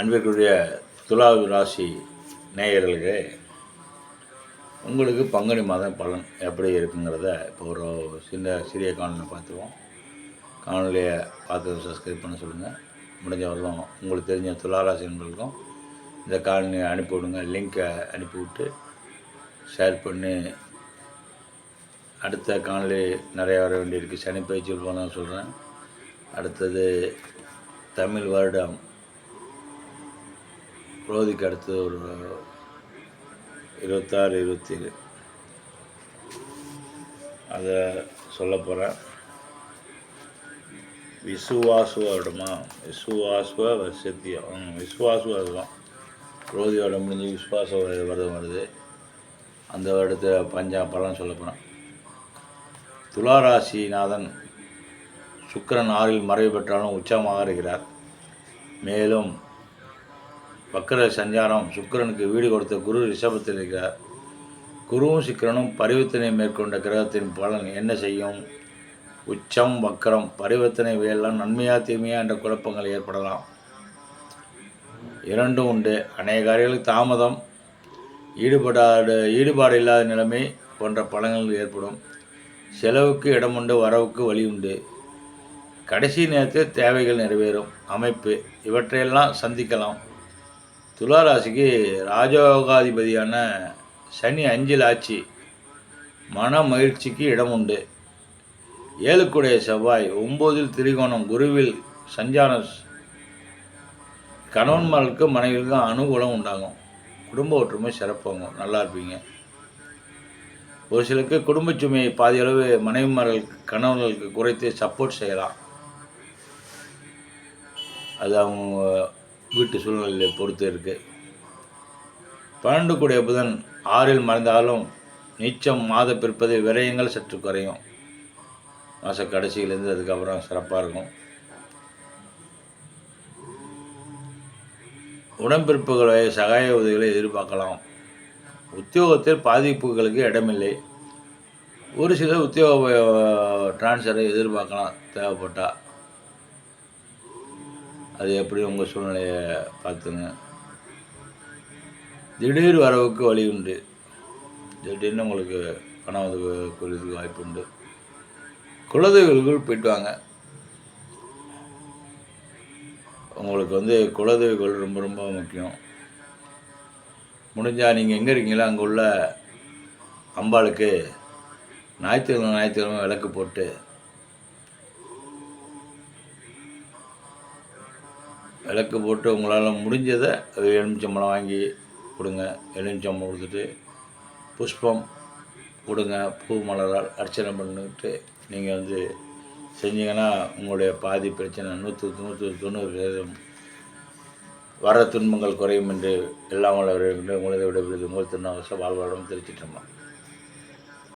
அன்பிற்குரிய துலா ராசி நேயர்களுக்கு உங்களுக்கு பங்குனி மாதம் பலன் எப்படி இருக்குங்கிறத இப்போ ஒரு சின்ன சிறிய காணொலியை பார்த்துருவோம். காணொலியை பார்த்து சப்ஸ்கிரைப் பண்ண சொல்லுங்கள் முடிஞ்ச வரலாம் உங்களுக்கு தெரிஞ்ச துளாராசி நண்பர்களுக்கும் இந்த காணொலியை அனுப்பி விடுங்க. லிங்க்கை அனுப்பி விட்டு ஷேர் பண்ணி அடுத்த காணொலி நிறையா வர வேண்டியிருக்கு. சனி பயிற்சி போனால் சொல்கிறேன் அடுத்தது தமிழ் வருடம் குரோதிக்கு அடுத்து ஒரு இருபத்தாறு இருபத்தேழு. அதை சொல்ல போகிறேன் விசுவாசு வருடமா? விசுவாசுவ வருஷத்தியம் விசுவாசுவ விசுவாசு வருடம் குரோதி வருடம் முடிஞ்சு விசுவாச வரு- வருடம் வருது. அந்த வருடத்தை பஞ்சா பலன் சொல்ல போகிறேன் துளாராசிநாதன் சுக்கரன் ஆறில் மறைவு பெற்றாலும் உச்சமாக இருக்கிறார். மேலும் வக்கர சஞ்சாரம் சுக்கிரனுக்கு வீடு கொடுத்த குரு ரிஷபத்தில் இருக்கிறார். குருவும் சுக்கிரனும் பரிவர்த்தனை மேற்கொண்ட கிரகத்தின் பலன் என்ன செய்யும்? உச்சம் வக்கரம் பரிவர்த்தனை வேலாம் நன்மையா தீமையா என்ற குழப்பங்கள் ஏற்படலாம். இரண்டும் உண்டு. அநேக காரியங்களுக்கு தாமதம் ஈடுபடாத ஈடுபாடு இல்லாத நிலைமை போன்ற பலன்கள் ஏற்படும். செலவுக்கு இடம் உண்டு வரவுக்கு வழி உண்டு. கடைசி நேரத்தில் தேவைகள் நிறைவேறும். அமைப்பு இவற்றையெல்லாம் சந்திக்கலாம். துளாராசிக்கு ராஜயோகாதிபதியான சனி அஞ்சில் ஆட்சி. மன மகிழ்ச்சிக்கு இடம் உண்டு. ஏழுக்குடைய செவ்வாய் ஒம்போதில் திரிகோணம் குருவில் சஞ்சாரம் கணவன்மார்களுக்கும் மனைவிகளுக்கும் அனுகூலம் உண்டாகும். குடும்ப ஒற்றுமை சிறப்பாகும் நல்லா இருப்பீங்க. ஒரு சிலருக்கு குடும்ப சுமையை பாதியளவு மனைவிமார்களுக்கு கணவர்களுக்கு குறைத்து சப்போர்ட் செய்யலாம். அது அவங்க வீட்டு சூழ்நிலையை பொறுத்து இருக்குது பன்னெண்டு கூடிய புதன் ஆறில் மறைந்தாலும் நீச்சம் மாத பிற்பது விரயங்கள் சற்று குறையும். மாத கடைசியிலேருந்து அதுக்கப்புறம் சிறப்பாக இருக்கும். உடன்பிறப்புகளை சகாய உதவிகளை எதிர்பார்க்கலாம். உத்தியோகத்தில் பாதிப்புகளுக்கு இடமில்லை. ஒரு சில உத்தியோக டிரான்ஸ்ஃபரை எதிர்பார்க்கலாம் தேவைப்பட்டால் அது எப்படி உங்கள் சூழ்நிலையை பார்த்துங்க. திடீர் வரவுக்கு வழி உண்டு. திடீர்னு உங்களுக்கு பணம் வந்து குறித்துக்கு வாய்ப்பு உண்டு. குலதெய்வங்கள் போயிட்டு வாங்க. உங்களுக்கு வந்து குலதெய்வங்கள் ரொம்ப ரொம்ப முக்கியம். முடிஞ்சால் நீங்கள் எங்கே இருக்கீங்களோ அங்கே உள்ள அம்பாளுக்கு ஞாயிற்றுக்கிழமை ஞாயிற்றுக்கிழமை விளக்கு போட்டு விளக்கு போட்டு உங்களால் முடிஞ்சதை அது எலுமிச்சம்பழம் வாங்கி கொடுங்க. எலுமிச்சம்பழம் கொடுத்துட்டு புஷ்பம் கொடுங்க. பூ மலரால் அர்ச்சனை பண்ணிட்டு நீங்கள் வந்து செஞ்சீங்கன்னா உங்களுடைய பாதி பிரச்சனை நூற்று நூற்று தொண்ணூறு சதவீதம் வர துன்பங்கள் குறையும் என்று எல்லாம் வளர்கின்ற உங்களது விட உங்கள் திருநாவசம் வாழ்வாடம் தெரிச்சிட்டோம்